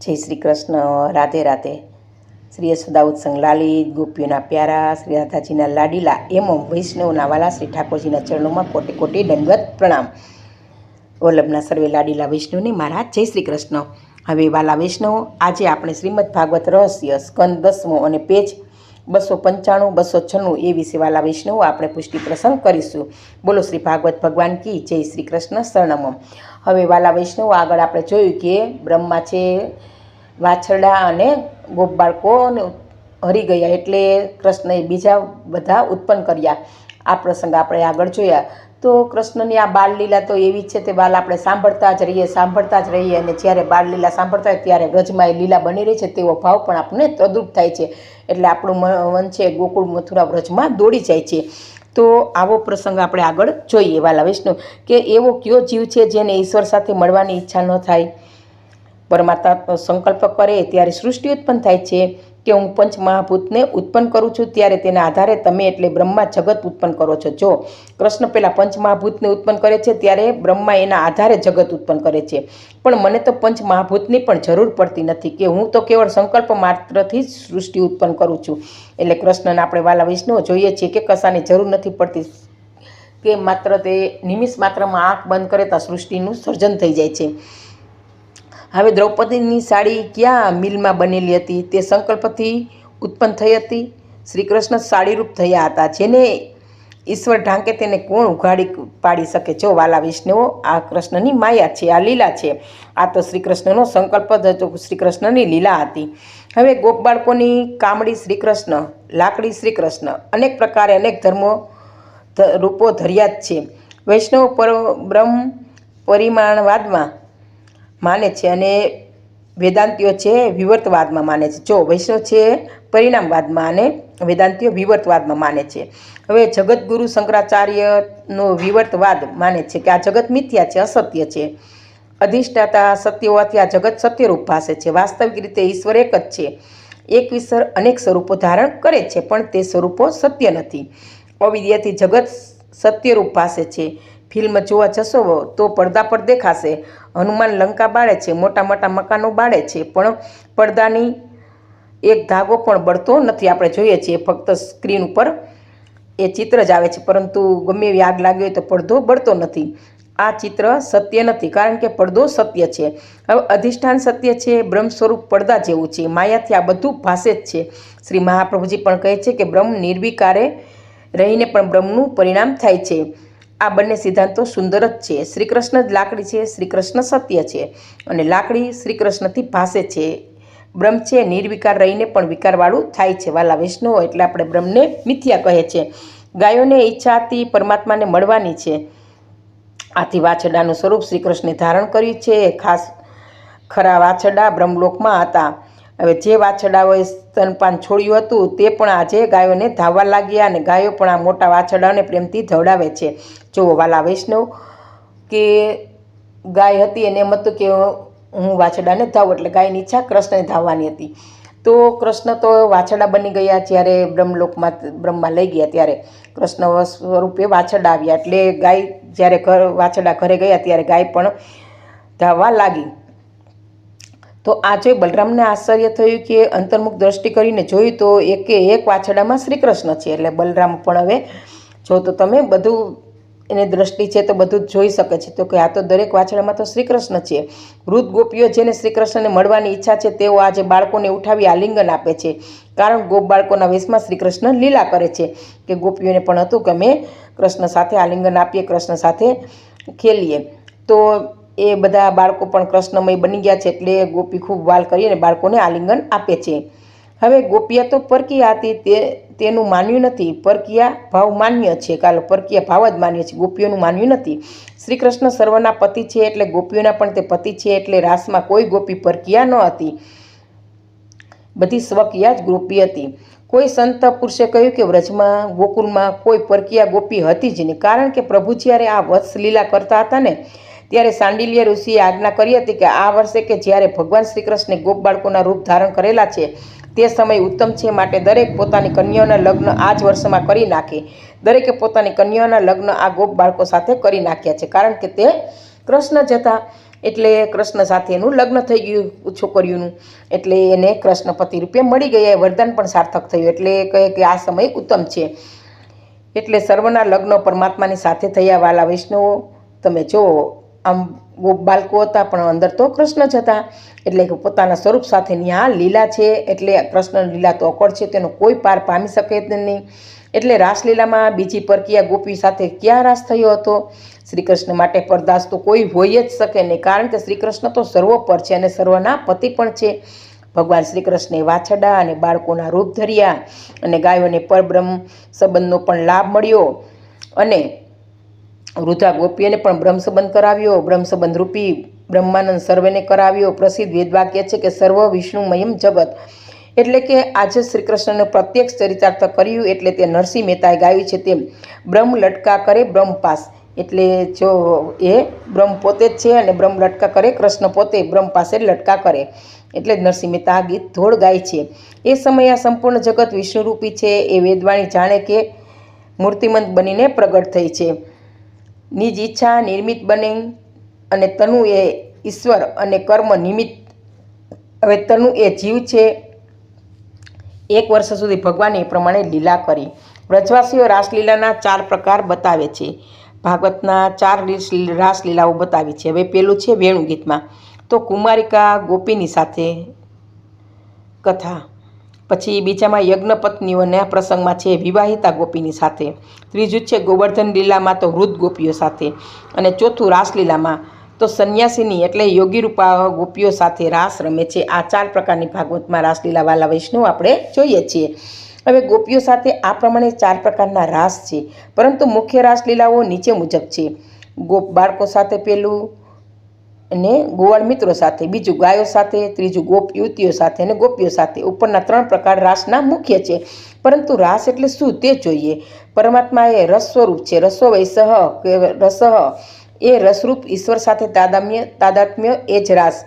જય શ્રી કૃષ્ણ, રાધે રાધે. શ્રી યશોદા ઉત્સંગ લાલી, ગોપીઓના પ્યારા, શ્રી રાધાજીના લાડીલા, એમ વૈષ્ણવના વાલા, શ્રી ઠાકોરજીના ચરણોમાં કોટી કોટી દંડવત પ્રણામ. વલ્લભના સર્વે લાડીલા વૈષ્ણવને મારા જય શ્રી કૃષ્ણ. હવે વાલા વૈષ્ણવ, આજે આપણે શ્રીમદ ભાગવત રહસ્ય, સ્કંદ દસમો અને પેજ બસો પંચાણું, બસો છન્નું એ વિશે વાલા વૈષ્ણવો આપણે પુષ્ટિ પ્રસંગ કરીશું. બોલો શ્રી ભાગવત ભગવાન કી જય શ્રી કૃષ્ણ શરણમમ હવે વાલા વૈષ્ણવો, આગળ આપણે જોયું કે બ્રહ્મા છે, વાછરડા અને ગોપ બાળકોને હરી ગયા એટલે કૃષ્ણએ બીજા બધા ઉત્પન્ન કર્યા. આ પ્રસંગ આપણે આગળ જોયા. તો કૃષ્ણની આ બાળલીલા તો એવી છે તે બાલ આપણે સાંભળતા જ રહીએ, સાંભળતા જ રહીએ અને જ્યારે બાળલીલા સાંભળતા હોય ત્યારે વ્રજમાં એ લીલા બની રહી છે તેવો ભાવ પણ આપણને તદ્રુપ થાય છે. એટલે આપણું મન છે ગોકુળ મથુરા વ્રજમાં દોડી જાય છે. તો આવો પ્રસંગ આપણે આગળ જોઈએ વાલા વિષ્ણુ, કે એવો કયો જીવ છે જેને ઈશ્વર સાથે મળવાની ઈચ્છા ન થાય? પરમાત્મા સંકલ્પ કરે ત્યારે સૃષ્ટિ ઉત્પન્ન થાય છે. કે હું પંચ મહાભૂતને ઉત્પન્ન કરું છું, ત્યારે તેના આધારે તમે એટલે બ્રહ્મા જગત ઉત્પન્ન કરો છો. જો કૃષ્ણ પહેલાં પંચ મહાભૂતને ઉત્પન્ન કરે છે, ત્યારે બ્રહ્મા એના આધારે જગત ઉત્પન્ન કરે છે. પણ મને તો પંચ મહાભૂતની પણ જરૂર પડતી નથી કે હું તો કેવળ સંકલ્પ માત્રથી જ સૃષ્ટિ ઉત્પન્ન કરું છું. એટલે કૃષ્ણને આપણે વાલા વૈષ્ણવ જોઈએ છીએ કે કશાની જરૂર નથી પડતી કે માત્ર તે નિમિષ માત્રમાં આંખ બંધ કરે તો સૃષ્ટિનું સર્જન થઈ જાય છે. હવે દ્રૌપદીની સાડી ક્યાં મિલમાં બનેલી હતી તે સંકલ્પથી ઉત્પન્ન થઈ હતી. શ્રી કૃષ્ણ સાડીરૂપ થયા હતા, જેને ઈશ્વર ઢાંકે તેને કોણ ઉઘાડી પાડી શકે? જો વાલા વિષ્ણુઓ, આ કૃષ્ણની માયા છે, આ લીલા છે. આ તો શ્રી કૃષ્ણનો સંકલ્પ જ હતો શ્રી કૃષ્ણની લીલા હતી. હવે ગોપ બાળકોની કામડી શ્રી કૃષ્ણ લાકડી શ્રી કૃષ્ણ અનેક પ્રકારે અનેક ધર્મો રૂપો ધર્યા જ છે. વૈષ્ણવ પર, બ્રહ્મ પરિમાણવાદમાં માને છે અને વેદાંતિઓ છે વિવર્તવાદમાં માને છે. જો વૈષ્ણવ છે પરિણામવાદમાં અને વેદાંતિઓ વિવર્તવાદમાં માને છે. હવે જગતગુરુ શંકરાચાર્યનો વિવર્તવાદ માને છે કે આ જગત મિથ્યા છે, અસત્ય છે. અધિષ્ઠાતા સત્ય હોવાથી આ જગત સત્યરૂપ ભાષે છે. વાસ્તવિક રીતે ઈશ્વર એક જ છે. એક ઈશ્વર અનેક સ્વરૂપો ધારણ કરે છે, પણ તે સ્વરૂપો સત્ય નથી. અવિદ્યાથી જગત સત્યરૂપ ભાષે છે. ફિલ્મ જોવા જશો તો પડદા પર દેખાશે. હનુમાન લંકા બાળે છે, મોટા મોટા મકાનો બાળે છે, પણ પડદાની એક ધાગો પણ બળતો નથી. આપણે જોઈએ છીએ ફક્ત સ્ક્રીન ઉપર એ ચિત્ર જ આવે છે, પરંતુ ગમે એવી આગ લાગી હોય તો પડદો બળતો નથી. આ ચિત્ર સત્ય નથી, કારણ કે પડદો સત્ય છે. હવે અધિષ્ઠાન સત્ય છે, બ્રહ્મ સ્વરૂપ પડદા જેવું છે. માયાથી આ બધું ભાષે જ છે. શ્રી મહાપ્રભુજી પણ કહે છે કે બ્રહ્મ નિર્વિકારે રહીને પણ બ્રહ્મનું પરિણામ થાય છે. આ બંને સિદ્ધાંતો સુંદર જ છે. શ્રી કૃષ્ણ જ લાકડી છે શ્રી કૃષ્ણ સત્ય છે અને લાકડી શ્રી કૃષ્ણથી ભાસે છે. બ્રહ્મ છે, નિર્વિકાર રહીને પણ વિકારવાળું થાય છે. વાલા વૈષ્ણવ એટલે આપણે બ્રહ્મને મિથ્યા કહે છે. ગાયોને ઈચ્છા હતી પરમાત્માને મળવાની છે. આથી વાછડાનું સ્વરૂપ શ્રી કૃષ્ણે ધારણ કર્યું છે. ખાસ ખરા વાછડા બ્રહ્મલોકમાં હતા. હવે જે વાછડાઓએ સ્તનપાન છોડ્યું હતું તે પણ આજે ગાયોને ધાવવા લાગ્યા અને ગાયો પણ આ મોટા વાછડાઓને પ્રેમથી ધવડાવે છે. જો વાલા વૈષ્ણવ કે ગાય હતી એને એમ હતું કે હું વાછડાને ધાવું એટલે ગાયની ઈચ્છા કૃષ્ણને ધાવવાની હતી. તો કૃષ્ણ તો વાછડા બની ગયા જ્યારે બ્રહ્મલોકમાં બ્રહ્મા લઈ ગયા ત્યારે. કૃષ્ણ સ્વરૂપે વાછડા આવ્યા એટલે ગાય જ્યારે ઘર વાછડા ઘરે ગયા ત્યારે ગાય પણ ધાવવા લાગી. તો આ જોઈ બલરામને આશ્ચર્ય થયું કે અંતર્મુખ દ્રષ્ટિ કરીને જોયું તો એકે એક વાછડામાં શ્રી કૃષ્ણ છે એટલે બલરામ પણ હવે, જો તો તમે બધું એની દ્રષ્ટિ છે તો બધું જ જોઈ શકે છે. તો કે આ તો દરેક વાછડામાં તો શ્રી કૃષ્ણ છે. વૃદ્ધ ગોપીઓ જેને શ્રી કૃષ્ણને મળવાની ઈચ્છા છે, તેઓ આજે બાળકોને ઉઠાવી આલિંગન આપે છે. કારણ ગોપ બાળકોના વેશમાં શ્રી કૃષ્ણ લીલા કરે છે કે ગોપીઓને પણ હતું કે અમે કૃષ્ણ સાથે આલિંગન આપીએ, કૃષ્ણ સાથે ખેલીએ. તો એ બધા બાળકો પણ કૃષ્ણમય બની ગયા છે એટલે ગોપી ખૂબ વાલ કરી અને બાળકોને આલિંગન આપે છે. હવે ગોપિયા તો પરકીયા હતી, તે, તેનું માન્યું નથી. પરકીયા ભાવ માન્ય છે. કાલો પરકીયા ભાવ જ માન્ય છે. ગોપીઓનું માન્યું નથી. શ્રી કૃષ્ણ સર્વના પતિ છે એટલે ગોપીઓના પણ તે પતિ છે એટલે રાસમાં કોઈ ગોપી પરકીયા ન હતી. બધી સ્વકીયા જ ગોપી હતી. કોઈ સંત પુરુષે કહ્યું કે વ્રજમાં, ગોકુલમાં કોઈ પરકીયા ગોપી હતી જ નહીં. કારણ કે પ્રભુ જ્યારે આ વત્સ લીલા કરતા હતા ને ત્યારે સાંડિલ્ય ઋષિએ આજ્ઞા કરી હતી કે આ વર્ષે કે જ્યારે ભગવાન શ્રી કૃષ્ણે ગોપ બાળકોના રૂપ ધારણ કરેલા છે, તે સમય ઉત્તમ છે માટે દરેક પોતાની કન્યાઓના લગ્ન આ જ વર્ષમાં કરી નાખે. દરેકે પોતાની કન્યાઓના લગ્ન આ ગોપ બાળકો સાથે કરી નાખ્યા છે, કારણ કે તે કૃષ્ણ જ હતા. એટલે કૃષ્ણ સાથે એનું લગ્ન થઈ ગયું છોકરીઓનું. એટલે એને કૃષ્ણ પતિ રૂપે મળી ગયા. વરદાન પણ સાર્થક થયું. એટલે કહે કે આ સમય ઉત્તમ છે. એટલે સર્વના લગ્ન પરમાત્માની સાથે થયા. વાલા વૈષ્ણવો, તમે જુઓ આમ બાળકો હતા, પણ અંદર તો કૃષ્ણ જ હતા. એટલે કે પોતાના સ્વરૂપ સાથે ત્યાં લીલા છે, એટલે કૃષ્ણ લીલા તો અકળ છે, તેનો કોઈ પાર પામી શકે જ નહીં. એટલે રાસલીલામાં બીજી પરકીયા ગોપી સાથે ક્યાં રાસ થયો હતો? શ્રી કૃષ્ણ માટે પરદાસ તો કોઈ હોય જ શકે નહીં, કારણ કે શ્રી કૃષ્ણ તો સર્વોપર છે અને સર્વના પતિ પણ છે. ભગવાન શ્રી કૃષ્ણે વાછડા અને બાળકોના રૂપ ધર્યા અને ગાયોને પરબ્રહ્મ સંબંધનો પણ લાભ મળ્યો. અને વૃદ્ધા ગોપીઓને પણ બ્રહ્મ સંબંધ કરાવ્યો. બ્રહ્મ સંબંધ રૂપી બ્રહ્માનંદ સર્વેને કરાવ્યો. પ્રસિદ્ધ વેદવાક્ય છે કે સર્વ વિષ્ણુમયમ જગત. એટલે કે આજે શ્રી કૃષ્ણને પ્રત્યક્ષ ચરિતાર્થ કર્યું એટલે તે નરસિંહ મહેતાએ ગાયું છે તેમ. બ્રહ્મ લટકા કરે બ્રહ્મ પાસ. એટલે જો એ બ્રહ્મ પોતે જ છે અને બ્રહ્મ લટકા કરે, કૃષ્ણ પોતે બ્રહ્મ પાસે લટકા કરે. એટલે જ નરસિંહ મહેતા આ ગીત ધોળ ગાય છે. એ સમયે આ સંપૂર્ણ જગત વિષ્ણુરૂપી છે. એ વેદવાણી જાણે કે મૂર્તિમંત બનીને પ્રગટ થઈ છે. નિજ ઈચ્છા નિર્મિત બને અને તનુ એ ઈશ્વર અને કર્મ નિમિત્ત. હવે તનુ એ જીવ છે. એક વર્ષ સુધી ભગવાને એ પ્રમાણે લીલા કરી. વ્રજવાસીઓ રાસલીલાના ચાર પ્રકાર બતાવે છે. ભાગવતના ચાર રાસલીલાઓ બતાવી છે. હવે પેલું છે વેણુ ગીતમાં તો કુમારિકા ગોપીની સાથે કથા. પછી બીજામાં યજ્ઞપત્નીઓના પ્રસંગમાં છે વિવાહિતા ગોપીની સાથે. ત્રીજું છે ગોવર્ધન લીલામાં તો વૃદ્ધ ગોપીઓ સાથે. અને ચોથું રાસલીલામાં તો સંન્યાસીની એટલે યોગી રૂપા ગોપીઓ સાથે રાસ રમે છે. આ ચાર પ્રકારની ભાગવતમાં રાસલીલાવાલા વૈષ્ણવ આપણે જોઈએ છીએ. હવે ગોપીઓ સાથે આ પ્રમાણે ચાર પ્રકારના રાસ છે. પરંતુ મુખ્ય રાસલીલાઓ નીચે મુજબ છે. ગોપ બાળકો સાથે પેલું અને ગોવાળ મિત્રો સાથે, બીજું ગાયો સાથે, ત્રીજું ગોપ યુવતીઓ સાથે અને ગોપીઓ સાથે. ઉપરના ત્રણ પ્રકાર રાસના મુખ્ય છે. પરંતુ રાસ એટલે શું તે જોઈએ. પરમાત્મા એ રસ સ્વરૂપ છે. રસો વૈસહ કે રસહ એ રસરૂપ ઈશ્વર સાથે તાદામ્ય તાદાત્મ્ય એ જ રાસ.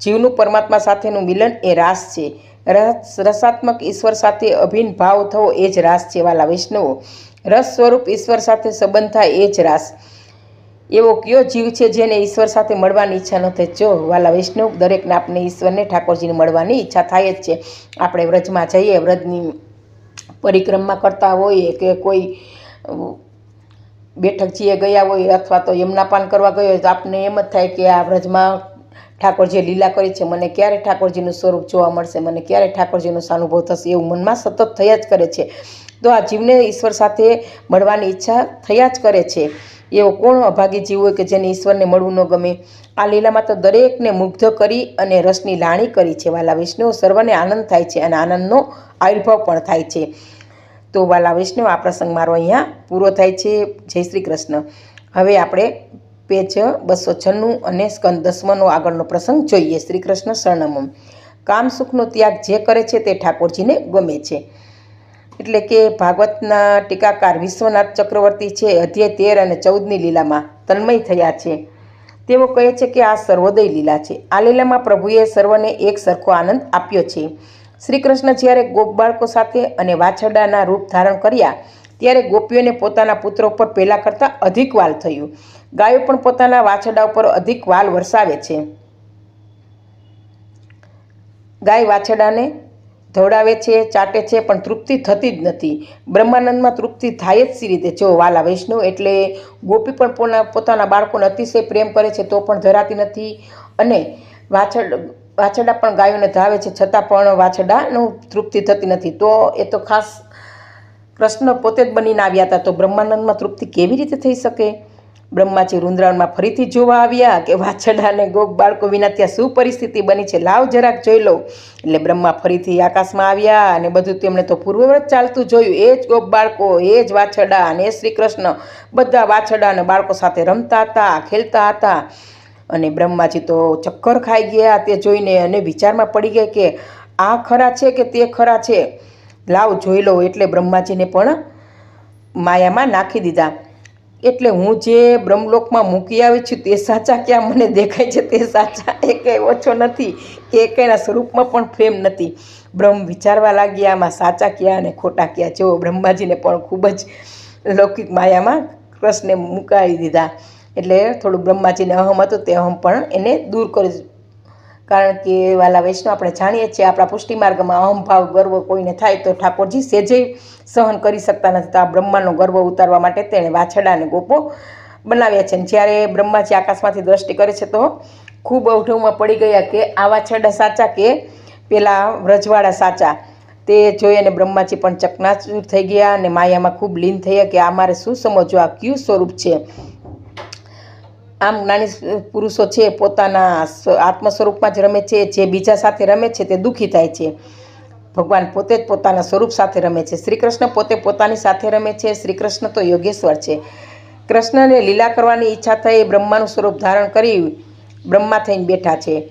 જીવનું પરમાત્મા સાથેનું મિલન એ રાસ છે. રસ, રસાત્મક ઈશ્વર સાથે અભિન્ન ભાવ થવો એ જ રાસ છે વાલા વૈષ્ણવો. રસ સ્વરૂપ ઈશ્વર સાથે સંબંધ થાય એ જ રાસ. એવો કયો જીવ છે જેને ઈશ્વર સાથે મળવાની ઈચ્છા ન થાય? જો, વાલા વૈષ્ણવ, દરેકને આપણે ઈશ્વરને ઠાકોરજીને મળવાની ઈચ્છા થાય જ છે. આપણે વ્રજમાં જઈએ, વ્રજની પરિક્રમા કરતા હોઈએ કે કોઈ બેઠક જીએ ગયા હોય અથવા તો યમનાપાન કરવા ગયો હોય તો આપને એમ જ થાય કે આ વ્રજમાં ઠાકોરજીએ લીલા કરી છે. મને ક્યારે ઠાકોરજીનું સ્વરૂપ જોવા મળશે? મને ક્યારે ઠાકોરજીનો સાનુભવ થશે? એવું મનમાં સતત થયા જ કરે છે. તો આ જીવને ઈશ્વર સાથે મળવાની ઈચ્છા થયા જ કરે છે. એવો કોણ અભાગી જીવ હોય કે જેને ઈશ્વરને મળવું ન ગમે? આ લીલામાં તો દરેકને મુગ્ધ કરી અને રસની લાણી કરી છે. વાલા વૈષ્ણવ સર્વને આનંદ થાય છે અને આનંદનો આવિર્ભાવ પણ થાય છે. તો વાલા વૈષ્ણવ આ પ્રસંગ મારો અહીંયા પૂરો થાય છે. જય શ્રી કૃષ્ણ. હવે આપણે પેજ બસો છન્નું અને સ્કંદ દસમાનો આગળનો પ્રસંગ જોઈએ. શ્રી કૃષ્ણ શરણમમ. કામ સુખનો ત્યાગ જે કરે છે તે ઠાકોરજીને ગમે છે. એટલે કે ભાગવતના ટીકાકાર વિશ્વનાથ ચક્રવર્તી છે, અધ્યાય તેર અને ચૌદની લીલામાં તન્મય થયા છે. તેઓ કહે છે કે આ સર્વોદય લીલા છે. આ લીલામાં પ્રભુએ સર્વને એક સરખો આનંદ આપ્યો છે. શ્રી કૃષ્ણ જ્યારે ગોપ બાળકો સાથે અને વાછરડાના રૂપ ધારણ કર્યા, ત્યારે ગોપીઓને પોતાના પુત્ર ઉપર પહેલાં કરતાં અધિક વાલ થયું. ગાયો પણ પોતાના વાછરડા ઉપર અધિક વાલ વરસાવે છે. ગાય વાછરડાને ધોડાવે છે, ચાટે છે, પણ તૃપ્તિ થતી જ નથી. બ્રહ્માનંદમાં તૃપ્તિ થાય જ સી રીતે. જો વાલા વૈષ્ણવ એટલે ગોપી પણ પોતાના બાળકોને અતિશય પ્રેમ કરે છે, તો પણ ધરાતી નથી. અને વાછડ, વાછરડા પણ ગાયોને ધાવે છે, છતાં પણ વાછરડાનું તૃપ્તિ થતી નથી. તો એ તો ખાસ કૃષ્ણ પોતે જ બનીને આવ્યા હતા. તો બ્રહ્માનંદમાં તૃપ્તિ કેવી રીતે થઈ શકે? બ્રહ્માજી વૃંદાવનમાં ફરીથી જોવા આવ્યા કે વાછડા અને ગોપ બાળકો વિના ત્યાં શું પરિસ્થિતિ બની છે? લાવ જરાક જોઈ લઉં. એટલે બ્રહ્મા ફરીથી આકાશમાં આવ્યા અને બધું તેમણે તો પૂર્વવ્રત ચાલતું જોયું. એ જ ગોપ બાળકો, એ જ વાછડા અને શ્રી કૃષ્ણ. બધા વાછડા અને બાળકો સાથે રમતા હતા, ખેલતા હતા. અને બ્રહ્માજી તો ચક્કર ખાઈ ગયા તે જોઈને અને વિચારમાં પડી ગયા કે આ ખરા છે કે તે ખરા છે? લાવ જોઈ લો એટલે બ્રહ્માજીને પણ માયામાં નાખી દીધા. એટલે હું જે બ્રહ્મલોકમાં મૂકી આવી છું તે સાચા ક્યાં મને દેખાય છે તે સાચા એ કંઈ ઓછો નથી. કે કંઈના સ્વરૂપમાં પણ ફેમ નથી. બ્રહ્મ વિચારવા લાગ્યા આમાં સાચા ક્યાં અને ખોટા ક્યાં? જેવો બ્રહ્માજીને પણ ખૂબ જ લૌકિક માયામાં કૃષ્ણને મુકાવી દીધા. એટલે થોડું બ્રહ્માજીને અહમ હતું તે અહમ પણ એને દૂર કરી કારણ કે વાલા વૈષ્ણવ આપણે જાણીએ છીએ, આપણા પુષ્ટિ માર્ગમાં અહમભાવ ગર્વ કોઈને થાય તો ઠાકોરજી સેજે સહન કરી શકતા નથી. તો આ બ્રહ્માનો ગર્વ ઉતારવા માટે તેણે વાછડા અને ગોપો બનાવ્યા છે. જ્યારે બ્રહ્માજી આકાશમાંથી દ્રષ્ટિ કરે છે, તો ખૂબ અવઢવમાં પડી ગયા કે આ વાછરડા સાચા કે પેલા વ્રજવાડા સાચા? તે જોઈ અને બ્રહ્માજી પણ ચકનાચૂર થઈ ગયા અને માયામાં ખૂબ લીન થયા કે આ મારે શું સમજવું? આ કયું સ્વરૂપ છે? આમ જ્ઞાની પુરુષો છે, પોતાના આત્મ સ્વરૂપમાં જ રમે છે, જે બીજા સાથે રમે છે તે દુઃખી થાય છે. ભગવાન પોતે જ પોતાના સ્વરૂપ સાથે રમે છે. શ્રી કૃષ્ણ પોતે પોતાની સાથે રમે છે. શ્રી કૃષ્ણ તો યોગેશ્વર છે. કૃષ્ણને લીલા કરવાની ઈચ્છા થઈ બ્રહ્માનું સ્વરૂપ ધારણ કરી બ્રહ્મા થઈને બેઠા છે.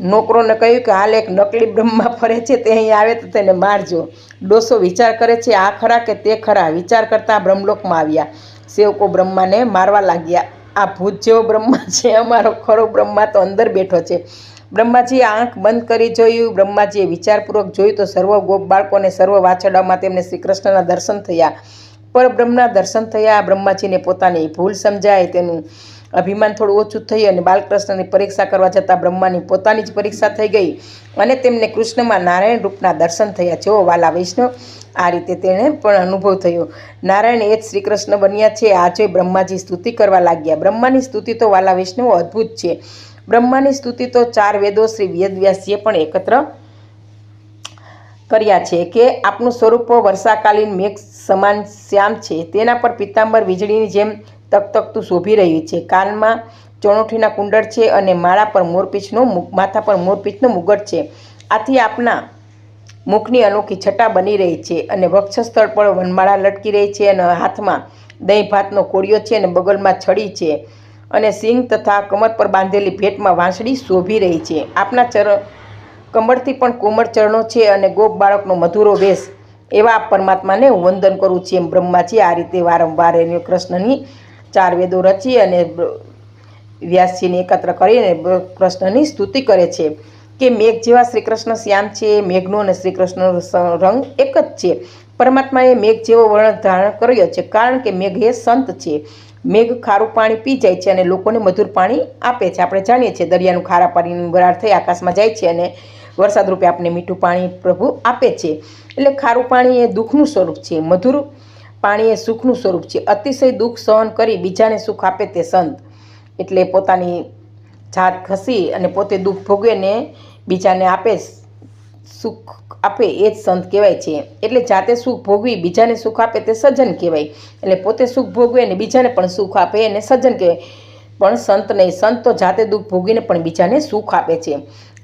નોકરોને કહ્યું કે, હાલ એક નકલી બ્રહ્મા ફરે છે, તે અહીં આવે તો તેને મારજો. ડોસો વિચાર કરે છે, આ ખરા કે તે ખરા? વિચાર કરતાં બ્રહ્મલોકમાં આવ્યા. સેવકો બ્રહ્માને મારવા લાગ્યા. આ ભૂત જેવો બ્રહ્મા છે, અમારો ખરો બ્રહ્મા તો અંદર બેઠો છે. બ્રહ્માજીએ આંખ બંધ કરી જોયું, બ્રહ્માજીએ વિચારપૂર્વક જોયું તો સર્વ ગોપ બાળકોને સર્વ વાછડામાં તેમને શ્રી કૃષ્ણના દર્શન થયા. પરબ્રહ્મના દર્શન થયા, બ્રહ્માજીને પોતાની ભૂલ સમજાય તેનું અભિમાન થોડું ઓછું થયું અને બાલકૃષ્ણની પરીક્ષા કરવા જતાં બ્રહ્માની પોતાની જ પરીક્ષા થઈ ગઈ અને તેમને કૃષ્ણમાં નારાયણ રૂપના દર્શન થયા જેઓ વાલા વૈષ્ણવ આ રીતે તેણે પણ અનુભવ થયો. નારાયણ એ જ શ્રી કૃષ્ણ બન્યા છે. આજે બ્રહ્માજી સ્તુતિ કરવા લાગ્યા. બ્રહ્માની સ્તુતિ તો વાલા વૈષ્ણવ અદ્ભુત છે. બ્રહ્માની સ્તુતિ તો ચાર વેદો શ્રી વેદવ્યાસજીએ પણ એકત્ર કર્યા છે કે આપનું સ્વરૂપ વર્ષાકાલીન મેઘ સમાન શ્યામ છે. તેના પર પિત્તાંબર વીજળીની જેમ તકતકતું શોભી રહ્યું છે. કાનમાં ચણોઠીના કુંડળ છે અને માળા પર મોરપીંછનો માથા પર મોરપીંછનો મુગટ છે. આથી આપના મુખની અનોખી છટા બની રહી છે અને વક્ષસ્થળ પર વનમાળા લટકી રહી છે અને હાથમાં દહીં ભાતનો કોળિયો છે અને બગલમાં છડી છે અને સિંગ તથા કમર પર બાંધેલી ભેટમાં વાંસળી શોભી રહી છે. આપના ચર કમરથી પણ કોમળ ચરણો છે અને ગોપ બાળકનો મધુરો વેશ. એવા પરમાત્માને હું વંદન કરું છું એમ બ્રહ્માજી આ રીતે વારંવાર એને કૃષ્ણની ચાર વેદો રચી અને વ્યાસજીને એકત્ર કરીને કૃષ્ણની સ્તુતિ કરે છે કે મેઘ જેવા શ્રી કૃષ્ણ શ્યામ છે, મેઘનો અને શ્રી કૃષ્ણનો રંગ એક જ છે. પરમાત્માએ મેઘ જેવો વર્ણ ધારણ કર્યો છે કારણ કે મેઘ એ સંત છે. મેઘ ખારું પાણી પી જાય છે અને લોકોને મધુર પાણી આપે છે. આપણે જાણીએ છીએ દરિયાનું ખારા પાણીની વરાળ થઈ આકાશમાં જાય છે અને વરસાદ રૂપે આપણે મીઠું પાણી પ્રભુ આપે છે. એટલે ખારું પાણી એ દુઃખનું સ્વરૂપ છે. મધુર પાણી એ સુખનું સ્વરૂપ છે. અતિશય દુઃખ સહન કરી બીજાને સુખ આપે તે સંત. એટલે પોતાની જાત ખસી અને પોતે દુઃખ ભોગવે ને બીજાને આપે સુખ આપે એ જ સંત કહેવાય છે. એટલે જાતે સુખ ભોગવી બીજાને સુખ આપે તે સજ્જન કહેવાય. એટલે પોતે સુખ ભોગવે ને બીજાને પણ સુખ આપે એને સજ્જન કહેવાય. પણ સંત નહીં, સંત તો જાતે દુઃખ ભોગીને પણ બીજાને સુખ આપે છે.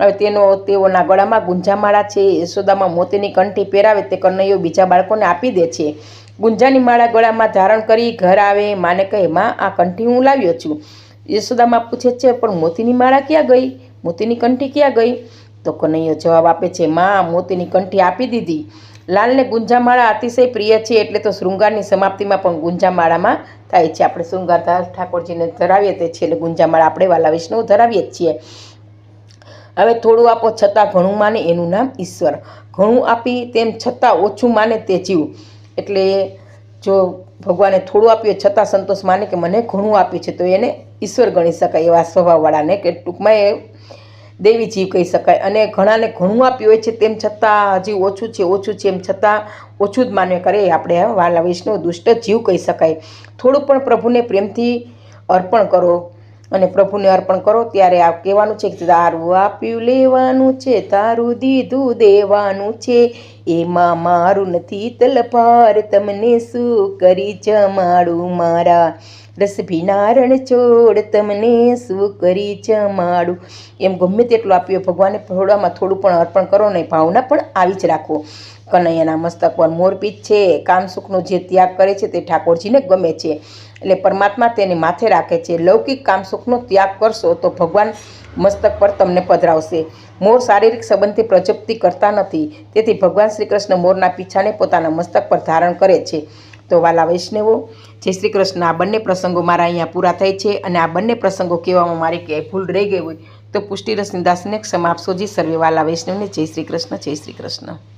હવે તેનો, તેઓના ગળામાં ગુંજામાળા છે, યશોદામાં મોતીની કંઠી પહેરાવે તે કનૈયો બીજા બાળકોને આપી દે છે. ગુંજાની માળા ગળામાં ધારણ કરી ઘર આવે, માને કહે, માં, આ કંઠી હું લાવ્યો છું. યશોદામાં પૂછે છે, પણ મોતીની માળા ક્યાં ગઈ? મોતીની કંઠી ક્યાં ગઈ? તો કનૈયો જવાબ આપે છે, માં, મોતીની કંઠી આપી દીધી. લાલને ગુંજામાળા અતિશય પ્રિય છે, એટલે તો શૃંગારની સમાપ્તિમાં પણ ગુંજામાળામાં થાય છે. આપણે શૃંગારદાસ ઠાકોરજીને ધરાવીએ તે છીએ એટલે ગુંજામાળા આપણે વાલા વિષ્ણુ ધરાવીએ જ છીએ. હવે થોડું આપો, છતાં ઘણું માને એનું નામ ઈશ્વર. ઘણું આપી તેમ છતાં ઓછું માને તે જીવ. એટલે જો ભગવાને થોડું આપ્યું છતાં સંતોષ માને કે મને ઘણું આપ્યું છે, તો એને ઈશ્વર ગણી શકાય એવા સ્વભાવવાળાને કે ટૂંકમાં એ દેવી જીવ કહી શકાય. અને ઘણાને ઘણું આપ્યું હોય છે તેમ છતાં હજી ઓછું છે ઓછું છે એમ છતાં ઓછું જ માન્ય કરે આપણે વાલા વૈષ્ણવ દુષ્ટ જીવ કહી શકાય. થોડું પણ પ્રભુને પ્રેમથી અર્પણ કરો અને પ્રભુને અર્પણ કરો. ત્યારે આ કહેવાનું છે કે તારું આપ્યું લેવાનું છે, તારું દીધું દેવાનું છે. એમાં મારું નથી તલપાર તમને શું કરી જમાડું મારા? રસ ભીનારણ છોડ તમને શું કરી જમાડું એમ ગમે તેટલું આપ્યું, ભગવાને થોડામાં થોડું પણ અર્પણ કરો ને ભાવના પણ આવી જ રાખો. કનૈયાના મસ્તક પર મોરપીત છે કામસુખનો જે ત્યાગ કરે છે તે ઠાકોરજીને ગમે છે. એટલે પરમાત્મા તેને માથે રાખે છે. લૌકિક કામસુખનો ત્યાગ કરશો તો ભગવાન મસ્તક પર તમને પધરાવશે. મોર શારીરિક સંબંધથી પ્રજપ્તિ કરતા નથી. તેથી ભગવાન શ્રી કૃષ્ણ મોરના પીછાને પોતાના મસ્તક પર ધારણ કરે છે. તો વાલા વૈષ્ણવો, જય શ્રી કૃષ્ણ. આ બંને પ્રસંગો મારા અહીંયા પૂરા થાય છે અને આ બંને પ્રસંગો કહેવામાં મારે ક્યાંય ભૂલ રહી ગઈ હોય તો પુષ્ટિરસની દાસને ક્ષમા આપશો જી સર્વે વાલા વૈષ્ણવને. જય શ્રી કૃષ્ણ, જય શ્રી કૃષ્ણ.